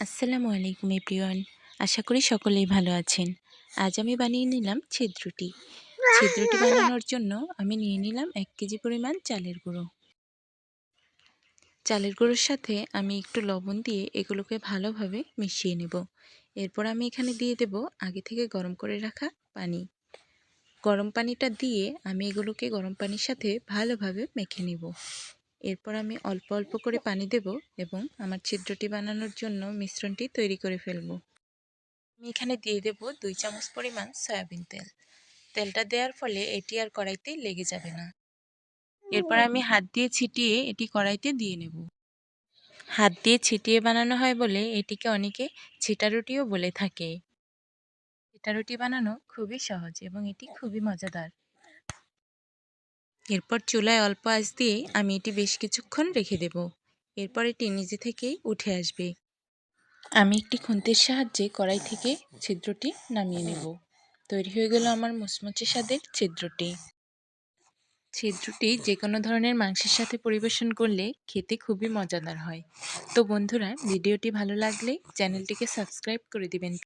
আসসালামু আলাইকুম এভরিওয়ান। আশা করি সকলেই ভালো আছেন। আজ আমি বানিয়ে নিলাম ছিদ্রটি। ছিদ্রটি বানানোর জন্য আমি নিয়ে নিলাম এক কেজি পরিমাণ চালের গুঁড়ো। চালের গুঁড়োর সাথে আমি একটু লবণ দিয়ে এগুলোকে ভালোভাবে মিশিয়ে নেব। এরপর আমি এখানে দিয়ে দেব আগে থেকে গরম করে রাখা পানি। গরম পানিটা দিয়ে আমি এগুলোকে গরম পানির সাথে ভালোভাবে মেখে নেব। এরপর আমি অল্প অল্প করে পানি দেব এবং আমার ছিদ্রটি বানানোর জন্য মিশ্রণটি তৈরি করে ফেলব। আমি এখানে দিয়ে দেব দুই চামচ পরিমাণ সয়াবিন তেল। তেলটা দেওয়ার ফলে এটি আর কড়াইতে লেগে যাবে না। এরপর আমি হাত দিয়ে ছিটিয়ে এটি কড়াইতে দিয়ে নেব। হাত দিয়ে ছিটিয়ে বানানো হয় বলে এটিকে অনেকে ছিটা রুটিও বলে থাকে। ছিটা রুটি বানানো খুবই সহজ এবং এটি খুবই মজাদার। এরপর চুলায় অল্প আঁচ দিয়ে আমি এটি বেশ কিছুক্ষণ রেখে দেব। এরপর এটি নিজে থেকেই উঠে আসবে। আমি একটি খুন্তির সাহায্যে কড়াই থেকে ছিদ্রটি নামিয়ে নেব। তৈরি হয়ে গেল আমার মুচমুচে স্বাদের ছিদ্রটি। ছিদ্রটি যে কোনো ধরনের মাংসের সাথে পরিবেশন করলে খেতে খুবই মজাদার হয়। তো বন্ধুরা, ভিডিওটি ভালো লাগলে চ্যানেলটিকে সাবস্ক্রাইব করে দিবেন।